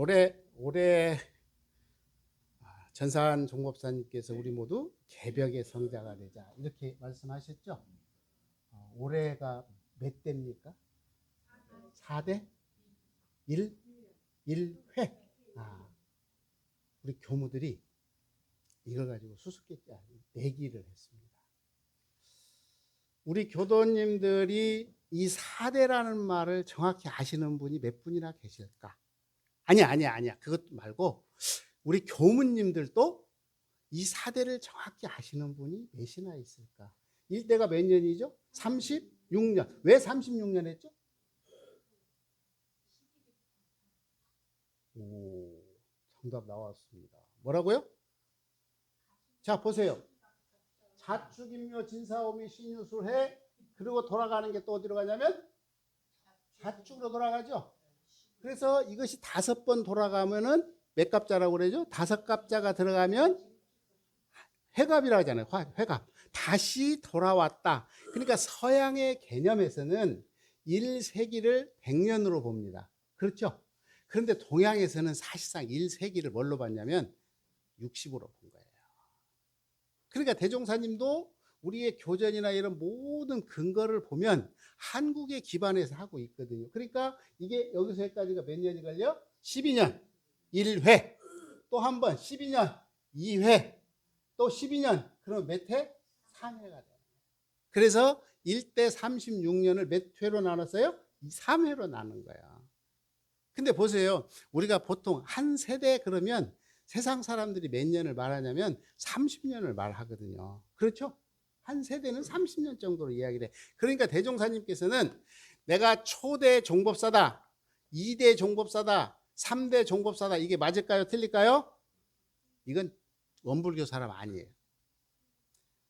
올해 올해 아, 전산 종법사님께서 우리 모두 개벽의 성자가 되자 이렇게 말씀하셨죠. 어, 올해가 몇 대입니까? 4대 1 1회. 아, 우리 교무들이 이걸 가지고 수수께끼 내기를 했습니다. 우리 교도님들이 이 4대라는 말을 정확히 아시는 분이 몇 분이나 계실까? 아니야, 아니야, 아니야. 그것 말고 우리 교무님들도 이 4대를 정확히 아시는 분이 몇이나 있을까? 1대가 몇 년이죠? 36년. 왜 36년 했죠? 오, 정답 나왔습니다. 뭐라고요? 자, 보세요. 자축인묘 진사오미 신유술해 그리고 돌아가는 게 또 어디로 가냐면 자축으로 돌아가죠. 그래서 이것이 다섯 번 돌아가면은 몇 갑자라고 그러죠? 다섯 갑자가 들어가면 회갑이라고 하잖아요. 화- 회갑. 다시 돌아왔다. 그러니까 서양의 개념에서는 1세기를 100년으로 봅니다. 그렇죠? 그런데 동양에서는 사실상 1세기를 뭘로 봤냐면 60으로 본 거예요. 그러니까 대종사님도 우리의 교전이나 이런 모든 근거를 보면 한국에 기반해서 하고 있거든요. 그러니까 이게 여기서 여기까지가 몇 년이 걸려? 12년 1회 또 한 번 12년 2회 또 12년 그럼 몇 회? 3회가 돼요. 그래서 1대 36년을 몇 회로 나눴어요? 3회로 나눈 거야. 근데 보세요. 우리가 보통 한 세대 그러면 세상 사람들이 몇 년을 말하냐면 30년을 말하거든요. 그렇죠? 한 세대는 30년 정도로 이야기를 해. 그러니까 대종사님께서는 내가 초대 종법사다, 2대 종법사다, 3대 종법사다. 이게 맞을까요? 틀릴까요? 이건 원불교 사람 아니에요.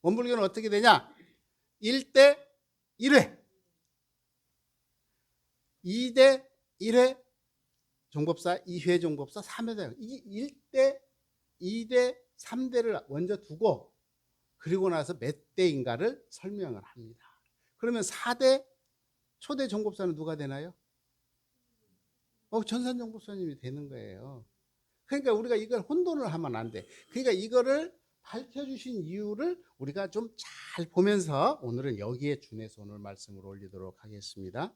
원불교는 어떻게 되냐? 1대 1회, 2대 1회 종법사, 2회 종법사, 3회 이 1대, 2대, 3대를 먼저 두고 그리고 나서 몇 대인가를 설명을 합니다. 그러면 4대 초대 종법사는 누가 되나요? 어, 전산 종법사님이 되는 거예요. 그러니까 우리가 이걸 혼돈을 하면 안 돼. 그러니까 이거를 밝혀주신 이유를 우리가 좀 잘 보면서 오늘은 여기에 준해서 오늘 말씀을 올리도록 하겠습니다.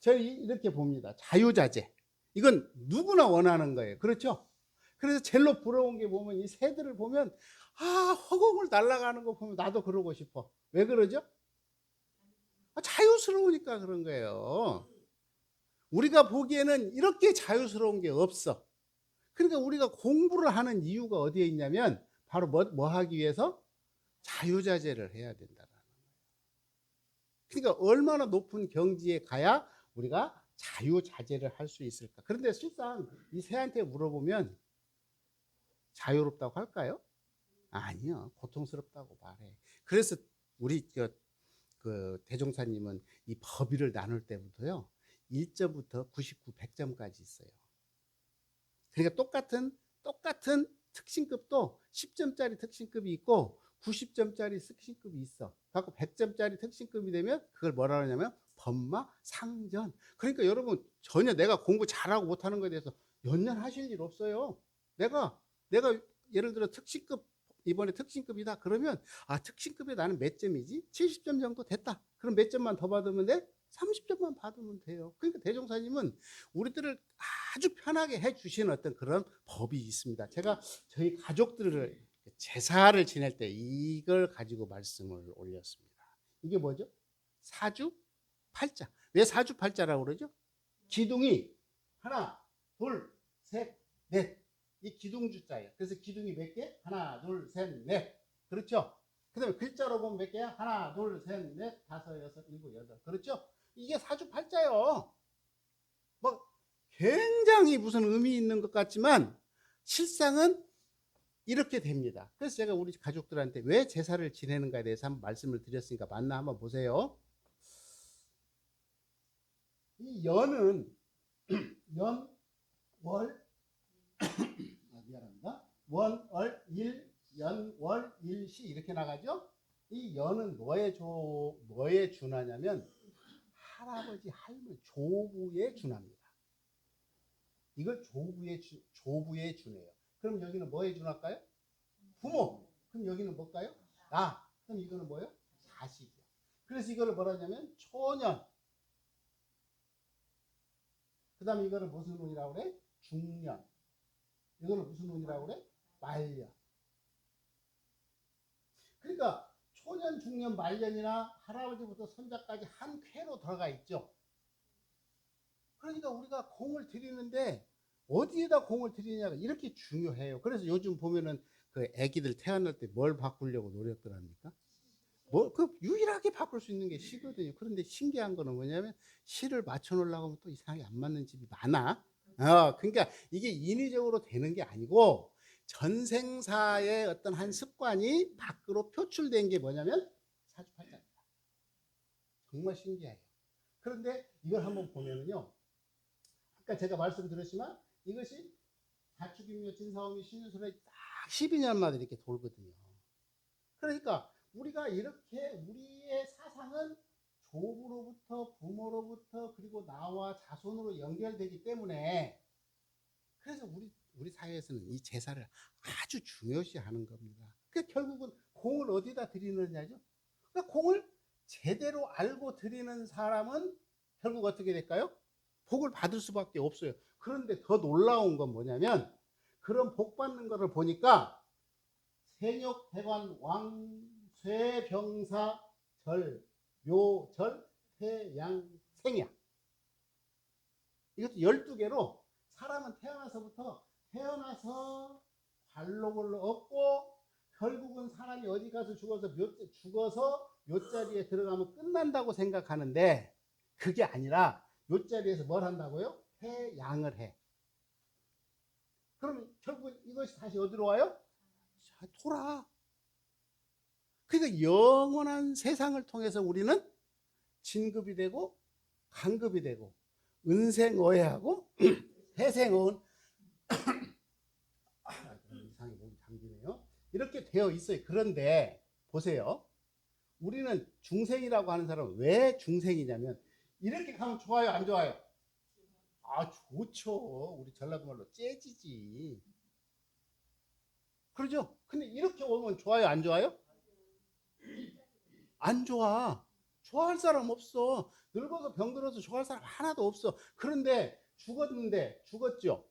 저희 이렇게 봅니다. 자유자재. 이건 누구나 원하는 거예요. 그렇죠? 그래서 제일로 부러운 게 보면 이 새들을 보면 아 허공을 날아가는 거 보면 나도 그러고 싶어. 왜 그러죠? 아, 자유스러우니까 그런 거예요. 우리가 보기에는 이렇게 자유스러운 게 없어. 그러니까 우리가 공부를 하는 이유가 어디에 있냐면 바로 뭐, 뭐 하기 위해서 자유자재를 해야 거예요. 그러니까 얼마나 높은 경지에 가야 우리가 자유자재를 할 수 있을까? 그런데 실상 이 새한테 물어보면 자유롭다고 할까요? 아니요. 고통스럽다고 말해. 그래서 우리 그, 그 대종사님은 이 법의를 나눌 때부터요. 1점부터 99, 100점까지 있어요. 그러니까 똑같은 똑같은 특신급도 10점짜리 특신급이 있고 90점짜리 특신급이 있어. 갖고 100점짜리 특신급이 되면 그걸 뭐라 그러냐면 법마 상전. 그러니까 여러분 전혀 내가 공부 잘하고 못하는 거에 대해서 연연하실 일 없어요. 내가 내가 예를 들어 특신급 이번에 특신급이다 그러면 아 특신급에 나는 몇 점이지? 70점 정도 됐다. 그럼 몇 점만 더 받으면 돼? 30점만 받으면 돼요. 그러니까 대종사님은 우리들을 아주 편하게 해 주시는 어떤 그런 법이 있습니다. 제가 저희 가족들을 제사를 지낼 때 이걸 가지고 말씀을 올렸습니다. 이게 뭐죠? 사주 팔자. 왜 사주 팔자라고 그러죠? 기둥이 하나, 둘, 셋, 넷. 이 기둥주자예요. 그래서 기둥이 몇 개? 하나, 둘, 셋, 넷. 그렇죠? 그 다음에 글자로 보면 몇 개야? 하나, 둘, 셋, 넷, 다섯, 여섯, 일곱, 여덟. 그렇죠? 이게 사주팔자요. 뭐 굉장히 무슨 의미 있는 것 같지만 실상은 이렇게 됩니다. 그래서 제가 우리 가족들한테 왜 제사를 지내는가에 대해서 한번 말씀을 드렸으니까 맞나 한번 보세요. 이 연은 연, 월, 아, 미안합니다. 원, 월, 일, 연, 월, 일, 시 이렇게 나가죠? 이 연은 뭐에 조, 뭐에 준하냐면 할아버지, 할머니, 조부에 준합니다. 이걸 조부에 주, 조부에 주네요. 그럼 여기는 뭐에 준할까요? 부모. 그럼 여기는 뭘까요? 나. 그럼 이거는 뭐예요? 자식이요. 그래서 이거를 뭐라 하냐면 초년. 그 다음에 이거를 무슨 운이라고 그래? 중년. 이거는 무슨 운이라고 그래? 말년. 그러니까 초년, 중년, 말년이나 할아버지부터 손자까지 한 쾌로 들어가 있죠. 그러니까 우리가 공을 들이는데 어디에다 공을 들이냐가 이렇게 중요해요. 그래서 요즘 보면은 그 아기들 태어날 때 뭘 바꾸려고 노력들 합니까? 뭐그 유일하게 바꿀 수 있는 게 시거든요. 그런데 신기한 거는 뭐냐면 시를 맞춰 놓으려고 하면 또 이상하게 안 맞는 집이 많아. 어, 그러니까 이게 인위적으로 되는 게 아니고 전생사의 어떤 한 습관이 밖으로 표출된 게 뭐냐면 사주팔자입니다. 정말 신기해요. 그런데 이걸 한번 보면은요. 아까 제가 말씀드렸지만 이것이 자축인묘 진사오미 신유술에 딱 12년마다 이렇게 돌거든요. 그러니까 우리가 이렇게 우리의 사상은 조부로부터 부모로부터 그리고 나와 자손으로 연결되기 때문에 그래서 우리 우리 사회에서는 이 제사를 아주 중요시하는 겁니다. 그 결국은 공을 어디다 드리느냐죠. 그러니까 공을 제대로 알고 드리는 사람은 결국 어떻게 될까요? 복을 받을 수밖에 없어요. 그런데 더 놀라운 건 뭐냐면 그런 복 받는 거를 보니까 세력 대관 왕쇠 병사 절 묘절 태양 생야 이것도 12개로 사람은 태어나서부터 태어나서 관록을 얻고 결국은 사람이 어디 가서 죽어서 몇 죽어서 요 자리에 들어가면 끝난다고 생각하는데 그게 아니라 요 자리에서 뭘 한다고요? 태양을 해. 그럼 결국 이것이 다시 어디로 와요? 자, 돌아. 그러니까 영원한 세상을 통해서 우리는 진급이 되고 강급이 되고 은생어해하고 해생어은 아, 이상하게 목이 잠기네요. 이렇게 되어 있어요. 그런데 보세요. 우리는 중생이라고 하는 사람은 왜 중생이냐면 이렇게 가면 좋아요, 안 좋아요? 아, 좋죠. 우리 전라도 말로 째지지. 그러죠? 근데 이렇게 오면 좋아요, 안 좋아요? 안 좋아. 좋아할 사람 없어. 늙어서 병들어서 좋아할 사람 하나도 없어. 그런데 죽었는데, 죽었죠?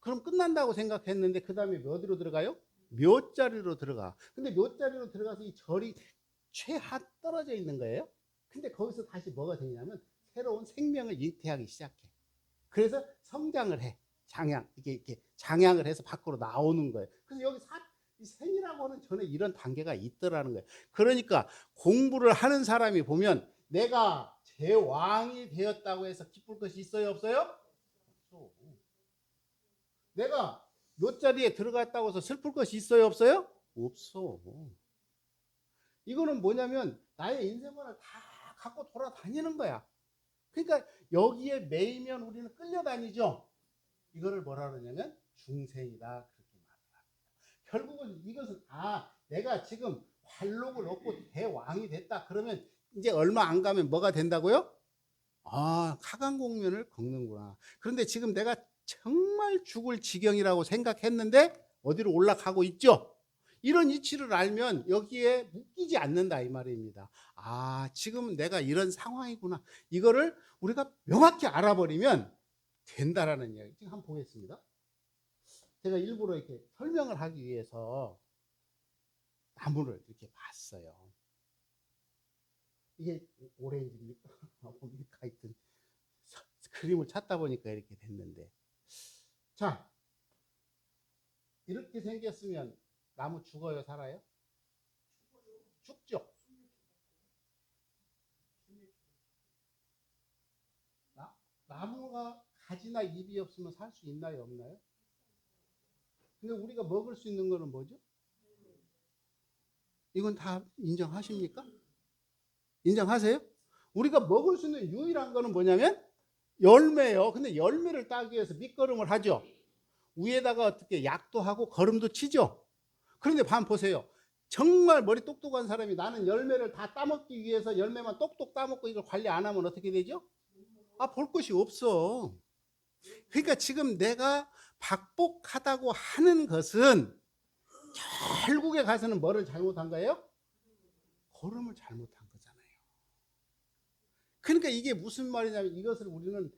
그럼 끝난다고 생각했는데, 그 다음에 어디로 들어가요? 묘자리로 들어가. 근데 묘자리로 들어가서 이 절이 최하 떨어져 있는 거예요. 근데 거기서 다시 뭐가 되냐면, 새로운 생명을 잉태하기 시작해. 그래서 성장을 해. 장양. 이게 이렇게 장양을 해서 밖으로 나오는 거예요. 그래서 여기 사, 이 생이라고 하는 전에 이런 단계가 있더라는 거예요. 그러니까 공부를 하는 사람이 보면 내가 제 왕이 되었다고 해서 기쁠 것이 있어요, 없어요? 없어. 내가 요 자리에 들어갔다고 해서 슬플 것이 있어요, 없어요? 없어. 이거는 뭐냐면 나의 인생관을 다 갖고 돌아다니는 거야. 그러니까 여기에 매이면 우리는 끌려다니죠. 이거를 뭐라 그러냐면 중생이다 그렇게 말을 합니다. 결국은 이것은 아 내가 지금 관록을 얻고 대왕이 됐다 그러면 이제 얼마 안 가면 뭐가 된다고요? 아 카강공면을 걷는구나. 그런데 지금 내가 정말 죽을 지경이라고 생각했는데 어디로 올라가고 있죠? 이런 이치를 알면 여기에 묶이지 않는다 이 말입니다. 아, 지금 내가 이런 상황이구나. 이거를 우리가 명확히 알아버리면 된다라는 이야기. 지금 한번 보겠습니다. 제가 일부러 이렇게 설명을 하기 위해서 나무를 이렇게 봤어요. 이게 오렌지입니까? 뭡니까? 하여튼 그림을 찾다 보니까 이렇게 됐는데. 자, 이렇게 생겼으면 나무 죽어요, 살아요? 죽죠. 나, 나무가 가지나 잎이 없으면 살 수 있나요, 없나요? 근데 우리가 먹을 수 있는 거는 뭐죠? 이건 다 인정하십니까? 인정하세요? 우리가 먹을 수 있는 유일한 거는 뭐냐면 열매예요. 근데 열매를 따기 위해서 밑거름을 하죠. 위에다가 어떻게 약도 하고 거름도 치죠. 그런데 반 보세요. 정말 머리 똑똑한 사람이 나는 열매를 다 따먹기 위해서 열매만 똑똑 따먹고 이걸 관리 안 하면 어떻게 되죠? 아, 볼 것이 없어. 그러니까 지금 내가 박복하다고 하는 것은 결국에 가서는 뭐를 잘못한 거예요? 걸음을 잘못한 거잖아요. 그러니까 이게 무슨 말이냐면 이것을 우리는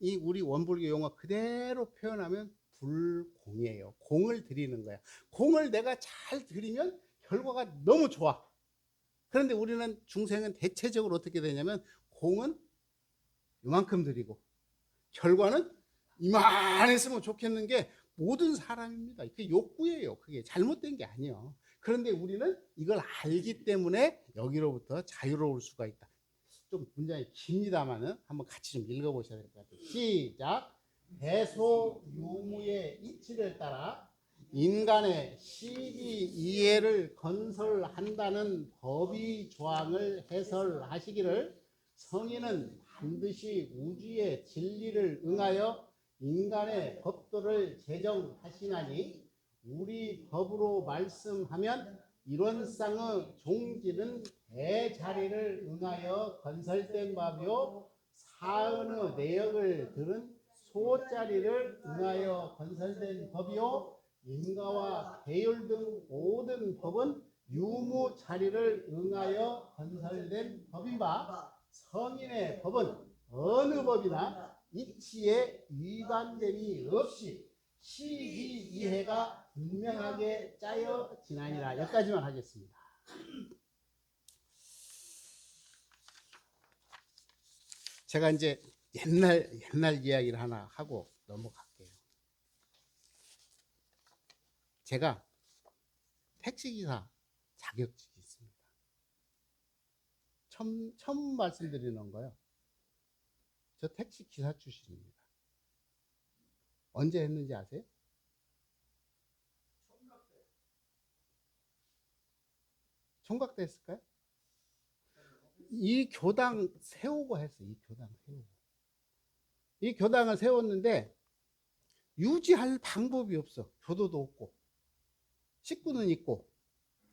이 우리 원불교 용어 그대로 표현하면 불공이에요. 공을 드리는 거야. 공을 내가 잘 드리면 결과가 너무 좋아. 그런데 우리는 중생은 대체적으로 어떻게 되냐면 공은 이만큼 드리고 결과는 이만했으면 좋겠는 게 모든 사람입니다. 그게 욕구예요. 그게 잘못된 게 아니에요. 그런데 우리는 이걸 알기 때문에 여기로부터 자유로울 수가 있다. 좀 문장이 깁니다만은 한번 같이 좀 읽어보셔야 될 것 같아요. 시작. 대소 유무의 이치를 따라 인간의 시기 이해를 건설한다는 법의 조항을 해설하시기를 성인은 반드시 우주의 진리를 응하여 인간의 법도를 제정하시나니 우리 법으로 말씀하면 이론상의 종지는 대자리를 응하여 건설된 법이요 사은의 내역을 들은 소자리를 응하여 건설된 법이요 인가와 계율 등 모든 법은 유무 자리를 응하여 건설된 법인 바 성인의 법은 어느 법이나 이치에 위반됨이 없이 시기 이해가 분명하게 짜여 지나니라 여기까지만 하겠습니다. 제가 이제 옛날 옛날 이야기를 하나 하고 넘어갈게요. 제가 택시기사 자격증이 있습니다. 처음, 처음 말씀드리는 거요. 저 택시 기사 출신입니다. 언제 했는지 아세요? 총각 때 했을까요? 이 교당 세우고 했어. 이 교당 세우고. 이 교당을 세웠는데 유지할 방법이 없어. 교도도 없고 식구는 있고.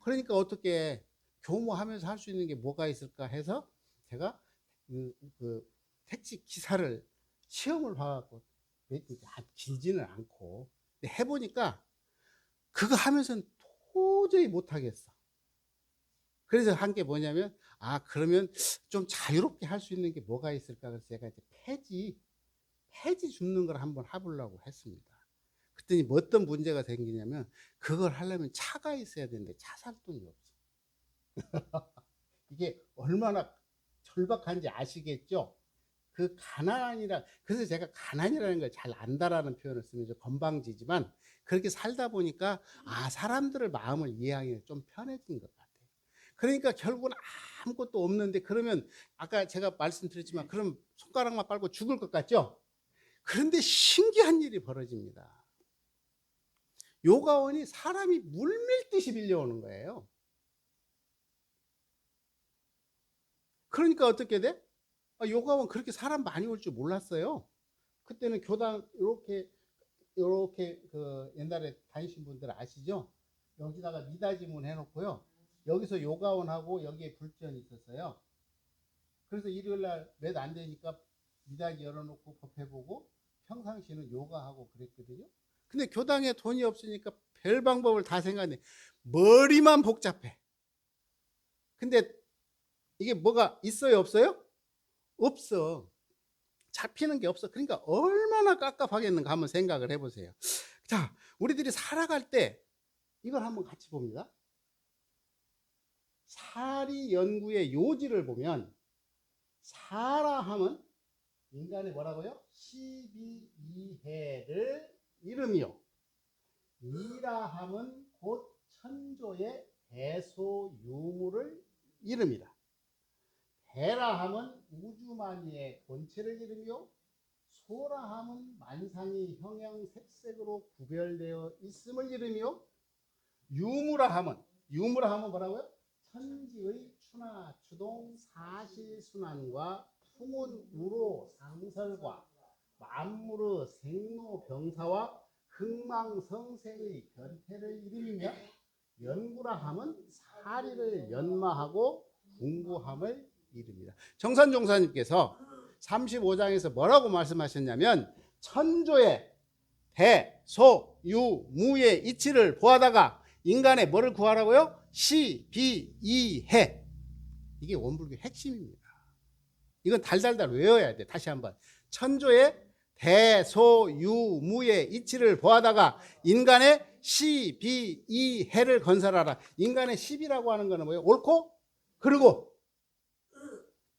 그러니까 어떻게 교모하면서 할 수 있는 게 뭐가 있을까 해서 제가 그, 그 택시 기사를 시험을 봐갖고 길지는 않고 해보니까 그거 하면서는 도저히 못하겠어. 그래서 한 게 뭐냐면 아 그러면 좀 자유롭게 할 수 있는 게 뭐가 있을까 그래서 제가 이제 폐지 폐지 줍는 걸 한번 해보려고 했습니다. 그랬더니 뭐 어떤 문제가 생기냐면 그걸 하려면 차가 있어야 되는데 차 살 돈이 없어. 이게 얼마나 절박한지 아시겠죠? 그 가난이라 그래서 제가 가난이라는 걸 잘 안다라는 표현을 쓰면 좀 건방지지만 그렇게 살다 보니까 아 사람들의 마음을 이해하기 좀 편해진 것 같아요. 그러니까 결국은 아무것도 없는데 그러면 아까 제가 말씀드렸지만 그럼 손가락만 빨고 죽을 것 같죠? 그런데 신기한 일이 벌어집니다. 요가원이 사람이 물밀듯이 밀려오는 거예요. 그러니까 어떻게 돼? 아, 요가원 그렇게 사람 많이 올 줄 몰랐어요. 그때는 교당 이렇게 이렇게 그 옛날에 다니신 분들 아시죠? 여기다가 미닫이문 해놓고요. 여기서 요가원 하고 여기에 불전이 있었어요. 그래서 일요일 날 몇 안 되니까 미닫이 열어놓고 법해보고 평상시는 요가하고 그랬거든요. 근데 교당에 돈이 없으니까 별 방법을 다 생각해. 머리만 복잡해. 근데 이게 뭐가 있어요, 없어요? 없어. 잡히는 게 없어. 그러니까 얼마나 깝깝하겠는가 한번 생각을 해보세요. 자, 우리들이 살아갈 때 이걸 한번 같이 봅니다. 사리 연구의 요지를 보면 사라 함은 인간의 뭐라고요? 12이해를 이름이요. 이라 함은 곧 천조의 대소 유무를 이름이다. 대라 함은 우주만이의 본체를 이르며 소라 함은 만상이 형형 색색으로 구별되어 있음을 이르며 유무라 함은 유무라 함은 뭐라고요? 천지의 추나 추동 사실 순환과 풍운 우로 상설과 만물의 생로병사와 흥망성쇠의 변태를 이르며 연구라 함은 사리를 연마하고 궁구함을 이릅니다. 정산 종사님께서 35장에서 뭐라고 말씀하셨냐면 천조의 대, 소, 유, 무의 이치를 보하다가 인간의 뭐를 구하라고요? 시, 비, 이, 해. 이게 원불교 핵심입니다. 이건 달달달 외워야 돼. 다시 한번. 천조의 대, 소, 유, 무의 이치를 보하다가 인간의 시, 비, 이, 해를 건설하라. 인간의 시비라고 하는 거는 뭐예요? 옳고, 그리고,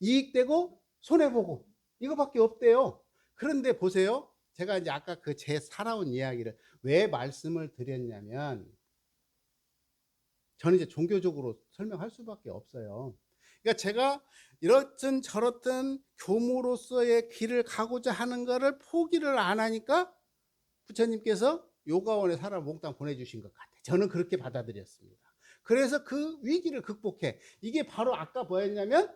이익되고, 손해보고. 이거밖에 없대요. 그런데 보세요. 제가 이제 아까 그 제 살아온 이야기를 왜 말씀을 드렸냐면, 저는 이제 종교적으로 설명할 수밖에 없어요. 그러니까 제가 이렇든 저렇든 교무로서의 길을 가고자 하는 것을 포기를 안 하니까 부처님께서 요가원에 사람 몽땅 보내주신 것 같아요. 저는 그렇게 받아들였습니다. 그래서 그 위기를 극복해. 이게 바로 아까 뭐였냐면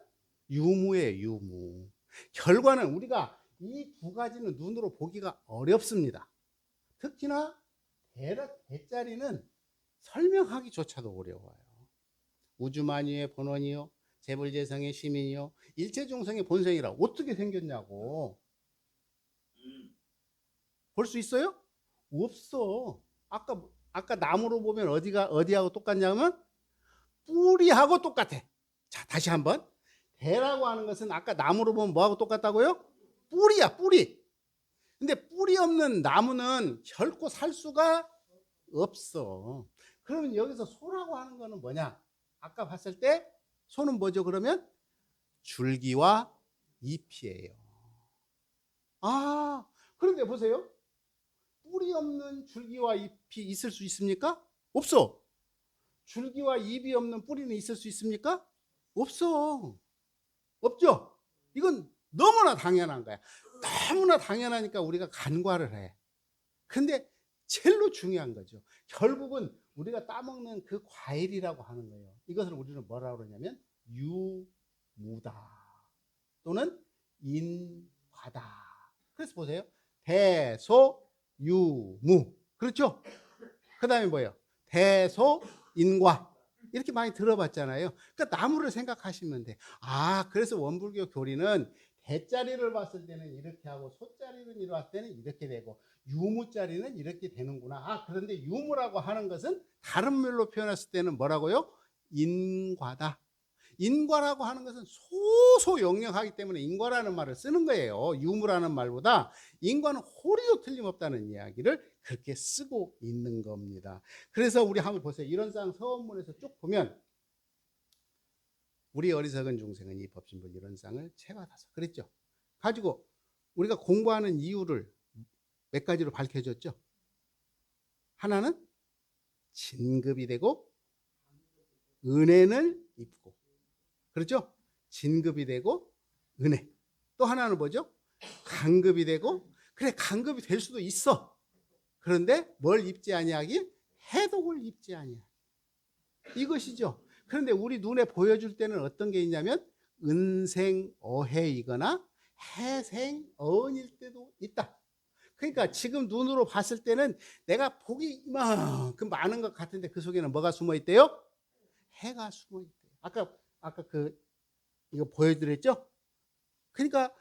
유무예요, 유무. 결과는 우리가 이 두 가지는 눈으로 보기가 어렵습니다. 특히나 대자리는 설명하기조차도 어려워요. 우주만유의 본원이요, 재불재성의 시민이요, 일체중생의 본성이라 어떻게 생겼냐고. 볼 수 있어요? 없어. 아까 아까 나무로 보면 어디가 어디하고 똑같냐면 뿌리하고 똑같아. 자, 다시 한번. 대라고 하는 것은 아까 나무로 보면 뭐하고 똑같다고요? 뿌리야, 뿌리. 근데 뿌리 없는 나무는 결코 살 수가 없어. 그러면 여기서 소라고 하는 거는 뭐냐? 아까 봤을 때 소는 뭐죠? 그러면 줄기와 잎이에요. 아, 그런데 보세요. 뿌리 없는 줄기와 잎이 있을 수 있습니까? 없어. 줄기와 잎이 없는 뿌리는 있을 수 있습니까? 없어. 없죠? 이건 너무나 당연한 거야. 너무나 당연하니까 우리가 간과를 해. 근데 제일로 중요한 거죠. 결국은 우리가 따먹는 그 과일이라고 하는 거예요. 이것을 우리는 뭐라고 그러냐면 유무다 또는 인과다. 그래서 보세요. 대소 유무. 그렇죠? 그 다음에 뭐예요? 대소 인과. 이렇게 많이 들어봤잖아요. 그러니까 나무를 생각하시면 돼. 아, 그래서 원불교 교리는 대자리를 봤을 때는 이렇게 하고 소자리를 봤을 때는 이렇게 되고 유무자리는 이렇게 되는구나. 아, 그런데 유무라고 하는 것은 다른 말로 표현했을 때는 뭐라고요? 인과다. 인과라고 하는 것은 소소영영하기 때문에 인과라는 말을 쓰는 거예요. 유무라는 말보다 인과는 호리도 틀림없다는 이야기를 그렇게 쓰고 있는 겁니다. 그래서 우리 한번 보세요. 이런 상 서원문에서 쭉 보면 우리 어리석은 중생은 이 법신불 이런 상을 채받아서 그랬죠. 가지고 우리가 공부하는 이유를 몇 가지로 밝혀줬죠. 하나는 진급이 되고 은혜를 입고 그렇죠? 진급이 되고 은혜. 또 하나는 뭐죠? 강급이 되고 그래 강급이 될 수도 있어. 그런데 뭘 입지 아니하기? 해독을 입지 아니하기. 이것이죠. 그런데 우리 눈에 보여줄 때는 어떤 게 있냐면 은생 어해이거나 해생 어은일 때도 있다. 그러니까 지금 눈으로 봤을 때는 내가 복이 이만큼 많은 것 같은데 그 속에는 뭐가 숨어 있대요? 해가 숨어 있대요. 아까 아까 그 이거 보여드렸죠? 그러니까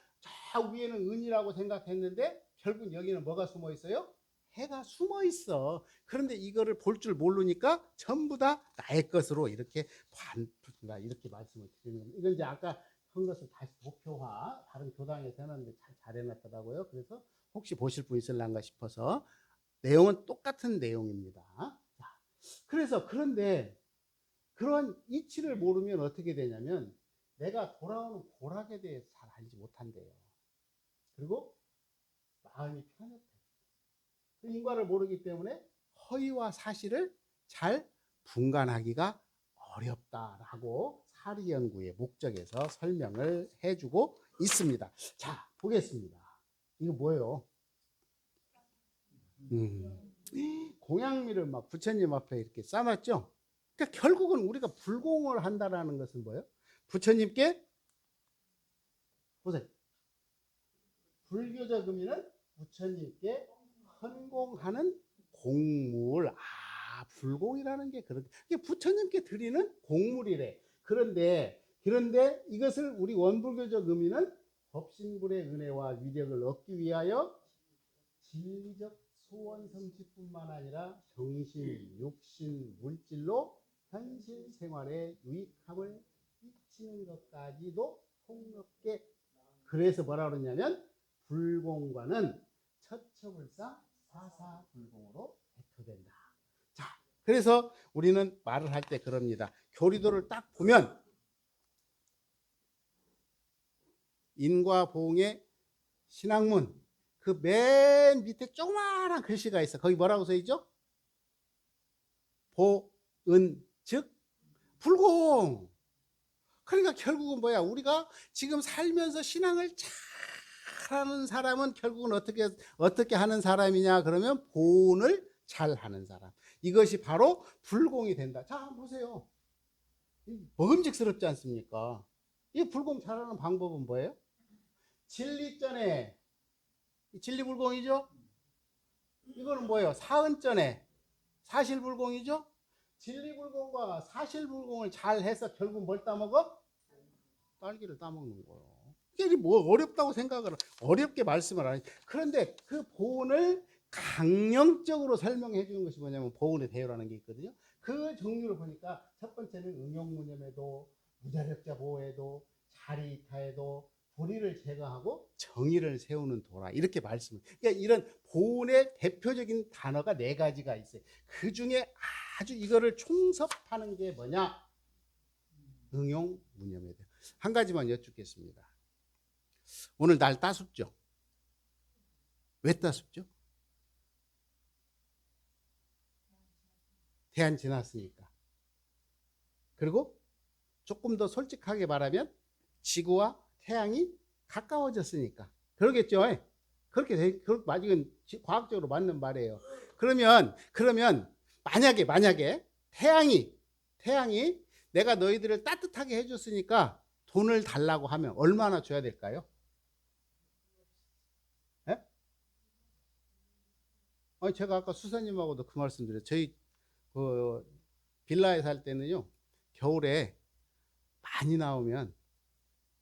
저 위에는 은이라고 생각했는데 결국 여기는 뭐가 숨어 있어요? 해가 숨어 있어. 그런데 이거를 볼 줄 모르니까 전부 다 나의 것으로 이렇게 반푼다 이렇게 말씀을 드리는 겁니다. 이건 이제 아까 한 것을 다시 목표화 다른 교당에서 해놨는데 잘, 잘 해놨더라고요. 그래서 혹시 보실 분 있을란가 싶어서 내용은 똑같은 내용입니다. 자, 그래서 그런데 그런 이치를 모르면 어떻게 되냐면 내가 돌아오는 고락에 대해서 잘 알지 못한대요. 그리고 마음이 편협해. 그 인과를 모르기 때문에 허위와 사실을 잘 분간하기가 어렵다라고 사리 연구의 목적에서 설명을 해주고 있습니다. 자, 보겠습니다. 이거 뭐예요? 음, 공양미를 막 부처님 앞에 이렇게 쌓았죠? 그러니까 결국은 우리가 불공을 한다라는 것은 뭐예요? 부처님께 보세요. 불교적 의미는 부처님께 헌공하는 공물. 아, 불공이라는 게 그런 이게 부처님께 드리는 공물이래. 그런데 그런데 이것을 우리 원불교적 의미는 법신불의 은혜와 위력을 얻기 위하여 진리적 소원 성취뿐만 아니라 정신, 육신, 물질로 현실 생활에 유익함을 끼치는 것까지도 폭넓게 그래서 뭐라 그러냐면 불공과는 처처불사 사사불공으로 대표된다. 자, 그래서 우리는 말을 할 때 그럽니다. 교리도를 딱 보면 인과 보응의 신학문 그 맨 밑에 조그마한 글씨가 있어. 거기 뭐라고 써 있죠? 보은 즉 불공. 그러니까 결국은 뭐야? 우리가 지금 살면서 신앙을 잘하는 사람은 결국은 어떻게 어떻게 하는 사람이냐? 그러면 보은을 잘 하는 사람. 이것이 바로 불공이 된다. 자, 한번 보세요. 이 먹음직스럽지 않습니까? 이 불공 잘하는 방법은 뭐예요? 진리전에 진리불공이죠? 이거는 뭐예요? 사은전에 사실불공이죠? 진리불공과 사실불공을 잘 해서 결국 뭘 따먹어? 딸기를 따먹는 거예요. 이게 뭐 어렵다고 생각을 어렵게 말씀을 하니 그런데 그 보온을 강령적으로 설명해 주는 것이 뭐냐면 보온의 대요라는 게 있거든요. 그 종류를 보니까 첫 번째는 응용무념에도 무자력자 보호에도 자리 이타에도 불의를 제거하고 정의를 세우는 도라 이렇게 말씀을 그러니까 이런 보온의 대표적인 단어가 네 가지가 있어요. 그 중에 아주 이거를 총섭하는 게 뭐냐? 응용 무념에 대해 한 가지만 여쭙겠습니다. 오늘 날 따숩죠? 왜 따숩죠? 대안 지났으니까. 그리고 조금 더 솔직하게 말하면 지구와 태양이 가까워졌으니까. 그러겠죠? 그렇게 돼, 그, 아직은 지- 과학적으로 맞는 말이에요. 그러면, 그러면, 만약에, 만약에, 태양이, 태양이 내가 너희들을 따뜻하게 해줬으니까 돈을 달라고 하면 얼마나 줘야 될까요? 예? 아니, 제가 아까 수사님하고도 그 말씀 드렸어요. 저희, 그, 빌라에 살 때는요, 겨울에 많이 나오면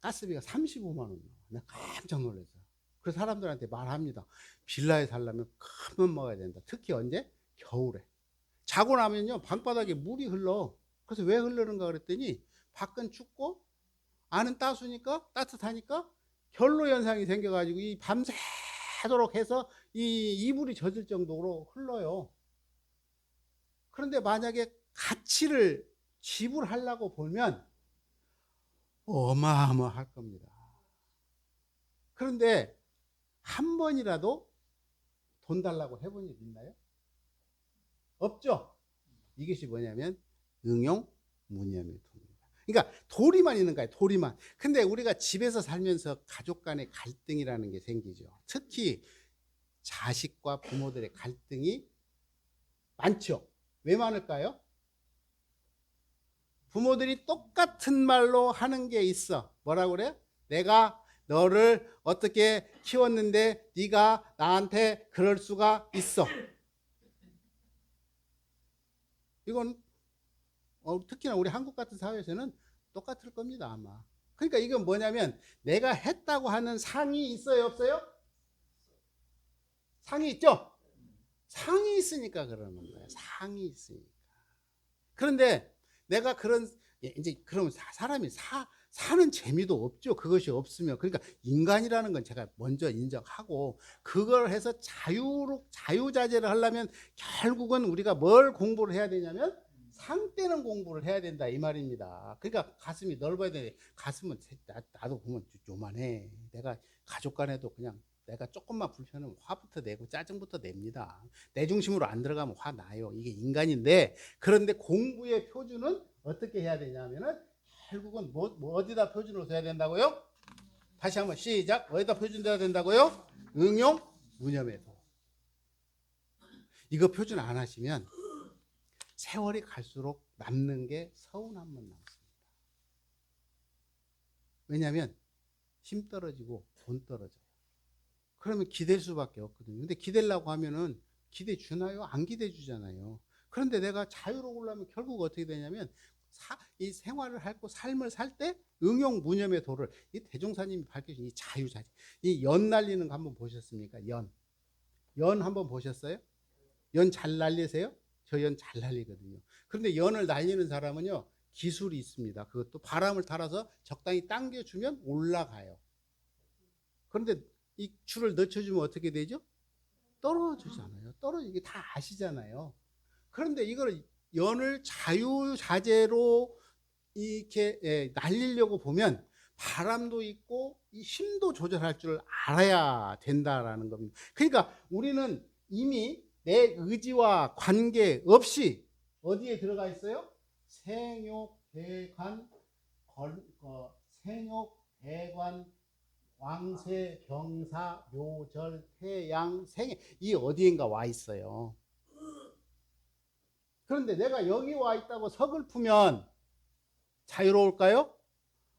가스비가 35만 원. 내가 깜짝 놀랐어요. 그래서 사람들한테 말합니다. 빌라에 살려면 큰맘 먹어야 된다. 특히 언제? 겨울에. 자고 나면요, 방바닥에 물이 흘러. 그래서 왜 흐르는가 그랬더니, 밖은 춥고, 안은 따수니까, 따뜻하니까, 결로 현상이 생겨가지고, 이 밤새도록 해서 이 이불이 젖을 정도로 흘러요. 그런데 만약에 가치를 지불하려고 보면, 어마어마할 겁니다. 그런데 한 번이라도 돈 달라고 해본 적 있나요? 없죠? 이것이 뭐냐면 응용 무념의 돈입니다. 그러니까 도리만 있는 거예요. 도리만. 근데 우리가 집에서 살면서 가족 간의 갈등이라는 게 생기죠. 특히 자식과 부모들의 갈등이 많죠. 왜 많을까요? 부모들이 똑같은 말로 하는 게 있어. 뭐라고 그래? 내가 너를 어떻게 키웠는데 네가 나한테 그럴 수가 있어. 이건 어, 특히나 우리 한국 같은 사회에서는 똑같을 겁니다 아마. 그러니까 이건 뭐냐면 내가 했다고 하는 상이 있어요 없어요? 상이 있죠? 상이 있으니까 그러는 거예요. 상이 있으니까. 그런데 내가 그런 예, 이제 그러면 사- 사람이 사 사는 재미도 없죠. 그것이 없으면 그러니까 인간이라는 건 제가 먼저 인정하고 그걸 해서 자유로 자유자재를 하려면 결국은 우리가 뭘 공부를 해야 되냐면 상대는 공부를 해야 된다 이 말입니다. 그러니까 가슴이 넓어야 돼. 가슴은 나, 나도 보면 요만해. 내가 가족 간에도 그냥 내가 조금만 불편하면 화부터 내고 짜증부터 냅니다. 내 중심으로 안 들어가면 화 나요. 이게 인간인데 그런데 공부의 표준은 어떻게 해야 되냐면은 결국은 뭐, 뭐 어디다 표준을 둬야 된다고요? 다시 한번 시작. 어디다 표준 둬야 된다고요? 응용 무념에도. 이거 표준 안 하시면 세월이 갈수록 남는 게 서운함만 남습니다. 왜냐하면 힘 떨어지고 돈 떨어져요. 그러면 기댈 수밖에 없거든요. 근데 기대려고 하면은 기대 주나요? 안 기대 주잖아요. 그런데 내가 자유로 골라면 결국 어떻게 되냐면 사, 이 생활을 하고 삶을 살 때 응용 무념의 도를 이 대종사님이 밝혀준 이 자유자재, 이 연 날리는 거 한번 보셨습니까? 연. 연 한번 보셨어요? 연 잘 날리세요? 저 연 잘 날리거든요. 그런데 연을 날리는 사람은요, 기술이 있습니다. 그것도 바람을 타라서 적당히 당겨주면 올라가요. 그런데 이 줄을 늦춰주면 어떻게 되죠? 떨어지잖아요. 떨어지게 다 아시잖아요. 그런데 이걸 연을 자유자재로 이렇게 예, 날리려고 보면 바람도 있고 이 힘도 조절할 줄 알아야 된다라는 겁니다. 그러니까 우리는 이미 내 의지와 관계 없이 어디에 들어가 있어요? 생욕, 대관, 걸, 어, 생욕, 대관, 왕세, 병사, 묘절, 태양, 생애 이 어디인가 와 있어요. 그런데 내가 여기 와 있다고 서글프면 자유로울까요?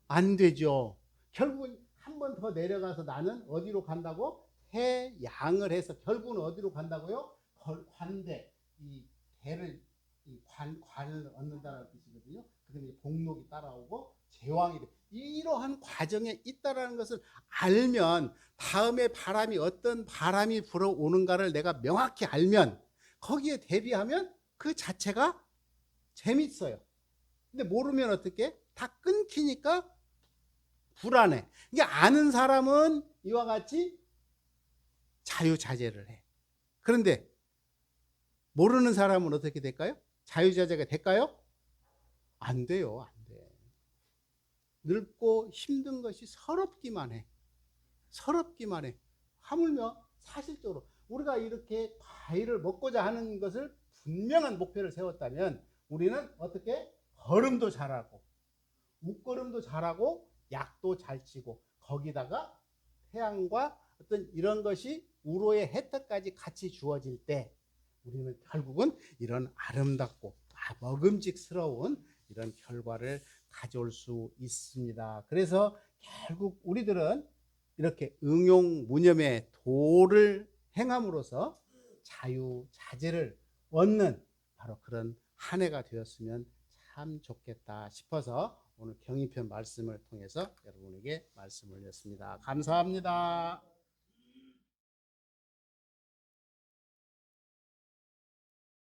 안 되죠. 결국은 한 번 더 내려가서 나는 어디로 간다고? 태양을 해서 결국은 어디로 간다고요? 걸- 관대. 이 대를 이 관, 관을 얻는다는 뜻이거든요. 그다음에 복록이 따라오고 제왕이 돼. 이러한 과정에 있다라는 것을 알면 다음에 바람이 어떤 바람이 불어오는가를 내가 명확히 알면 거기에 대비하면 그 자체가 재밌어요. 근데 모르면 어떻게? 다 끊기니까 불안해. 이게 아는 사람은 이와 같이 자유자재를 해. 그런데 모르는 사람은 어떻게 될까요? 자유자재가 될까요? 안 돼요. 늙고 힘든 것이 서럽기만 해. 서럽기만 해. 하물며 사실적으로 우리가 이렇게 과일을 먹고자 하는 것을 분명한 목표를 세웠다면 우리는 어떻게 걸음도 잘하고 웃걸음도 잘하고 약도 잘 치고 거기다가 태양과 어떤 이런 것이 우로의 혜택까지 같이 주어질 때 우리는 결국은 이런 아름답고 아, 먹음직스러운 이런 결과를 가져올 수 있습니다. 그래서 결국 우리들은 이렇게 응용 무념의 도를 행함으로써 자유 자재를 얻는 바로 그런 한 해가 되었으면 참 좋겠다 싶어서 오늘 경의편 말씀을 통해서 여러분에게 말씀을 드렸습니다. 감사합니다.